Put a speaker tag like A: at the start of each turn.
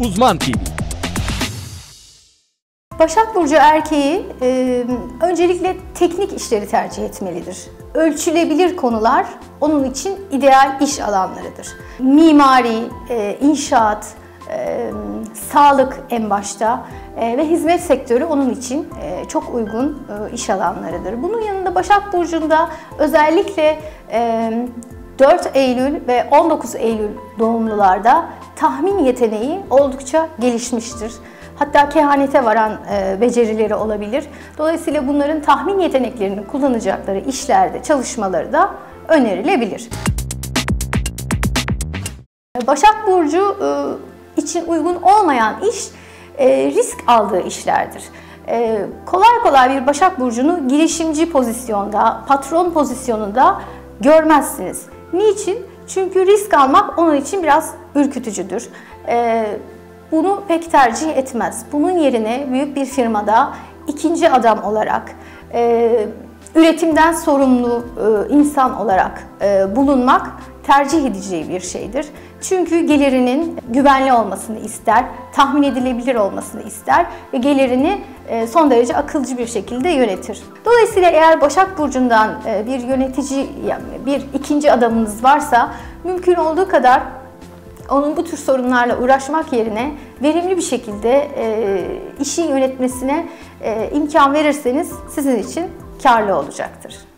A: Uzman TV.
B: Başak Burcu erkeği e, öncelikle teknik işleri tercih etmelidir. Ölçülebilir konular onun için ideal iş alanlarıdır. Mimari, e, inşaat, e, sağlık en başta e, ve hizmet sektörü onun için e, çok uygun e, iş alanlarıdır. Bunun yanında Başak Burcu'nda özellikle e, 4 Eylül ve 19 Eylül doğumlularda tahmin yeteneği oldukça gelişmiştir. Hatta kehanete varan e, becerileri olabilir. Dolayısıyla bunların tahmin yeteneklerini kullanacakları işlerde çalışmaları da önerilebilir. Başak Burcu e, için uygun olmayan iş e, risk aldığı işlerdir. Kolay kolay bir Başak Burcu'nu girişimci pozisyonda, patron pozisyonunda görmezsiniz. Niçin? Çünkü risk almak onun için biraz ürkütücüdür. E, bunu pek tercih etmez. Bunun yerine büyük bir firmada ikinci adam olarak, e, üretimden sorumlu e, insan olarak e, bulunmak tercih edeceği bir şeydir. Çünkü gelirinin güvenli olmasını ister, tahmin edilebilir olmasını ister ve gelirini e, son derece akılcı bir şekilde yönetir. Dolayısıyla eğer Başak Burcu'ndan e, bir yönetici, bir ikinci adamınız varsa mümkün olduğu kadar onun bu tür sorunlarla uğraşmak yerine verimli bir şekilde e, işi yönetmesine imkan verirseniz sizin için karlı olacaktır.